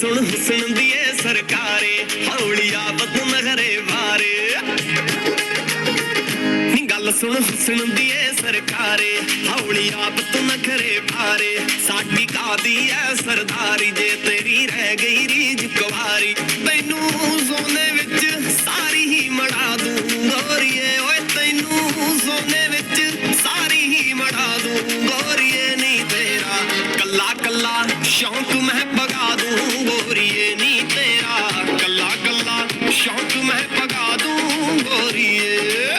ਸੁਣ ਹੁਸਨ ਦੀ ਏ ਸਰਕਾਰੇ ਹੌਲੀਆ ਬਦਨ ਨਗਰੇ ਵਾਰੇ। ਨੀ ਗੱਲ ਸੁਣ ਹੁਸਨ ਦੀ ਏ ਸਰਕਾਰੇ ਹੌਲੀਆ ਬਦਨ ਨਗਰੇ ਵਾਰੇ। ਸਾਡੀ ਕਾਦੀ ਐ ਸਰਦਾਰੀ ਜੇ ਤੇਰੀ ਸ਼ੌਂਕ ਮੈਂ ਪਗਾ ਦੂੰ ਗੋਰੀਏ ਨੀ ਤੇਰਾ ਕੱਲਾ ਕੱਲਾ। ਸ਼ੌਂਕ ਮੈਂ ਪਗਾ ਦੂੰ ਗੋਰੀਏ।